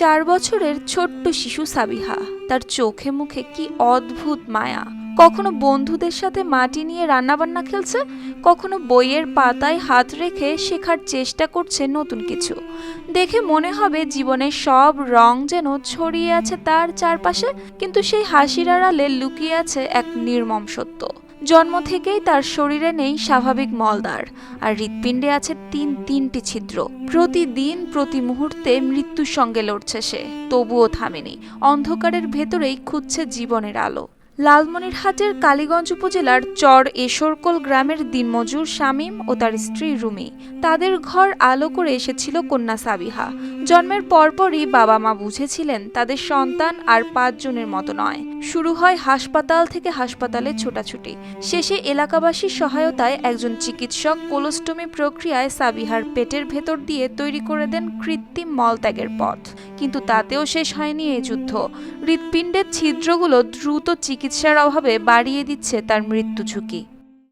চার বছরের ছোট্ট শিশু সাবিহা। তার চোখে মুখে কি অদ্ভুত মায়া। কখনো বন্ধুদের সাথে মাটি নিয়ে রান্নাবান্না খেলছে, কখনো বইয়ের পাতায় হাত রেখে শেখার চেষ্টা করছে নতুন কিছু। দেখে মনে হবে জীবনের সব রং যেন ছড়িয়ে আছে তার চারপাশে, কিন্তু সেই হাসির আড়ালে লুকিয়ে আছে এক নির্মম সত্য। জন্ম থেকেই তার শরীরে নেই স্বাভাবিক মলদার আর হৃৎপিণ্ডে আছে তিন তিনটি ছিদ্র। প্রতিদিন, প্রতি মুহূর্তে মৃত্যুর সঙ্গে লড়ছে সে, তবুও থামেনি, অন্ধকারের ভেতরেই খুঁজছে জীবনের আলো। লালমনিরহাটের কালীগঞ্জ উপজেলার চর এশরকোল গ্রামের দিনমজুর শামীম ও তার স্ত্রী রুমি। তাদের ঘর আলো করে এসেছিল কন্যা সাবিহা। জন্মের পরপরই বাবা মা বুঝেছিলেন তাদের সন্তান আর পাঁচজনের মতো নয়। শুরু হয় হাসপাতাল থেকে হাসপাতালে ছোটাছুটি। শেষে এলাকাবাসীর সহায়তায় একজন চিকিৎসক কোলোস্টমি প্রক্রিয়ায় সাবিহার পেটের ভেতর দিয়ে তৈরি করে দেন কৃত্রিম মলত্যাগের পথ। কিন্তু তাতেও শেষ হয়নি এই যুদ্ধ। হৃৎপিণ্ডের ছিদ্রগুলো দ্রুত চিকিৎসার অভাবে বাড়িয়ে দিচ্ছে তার মৃত্যু ঝুঁকি।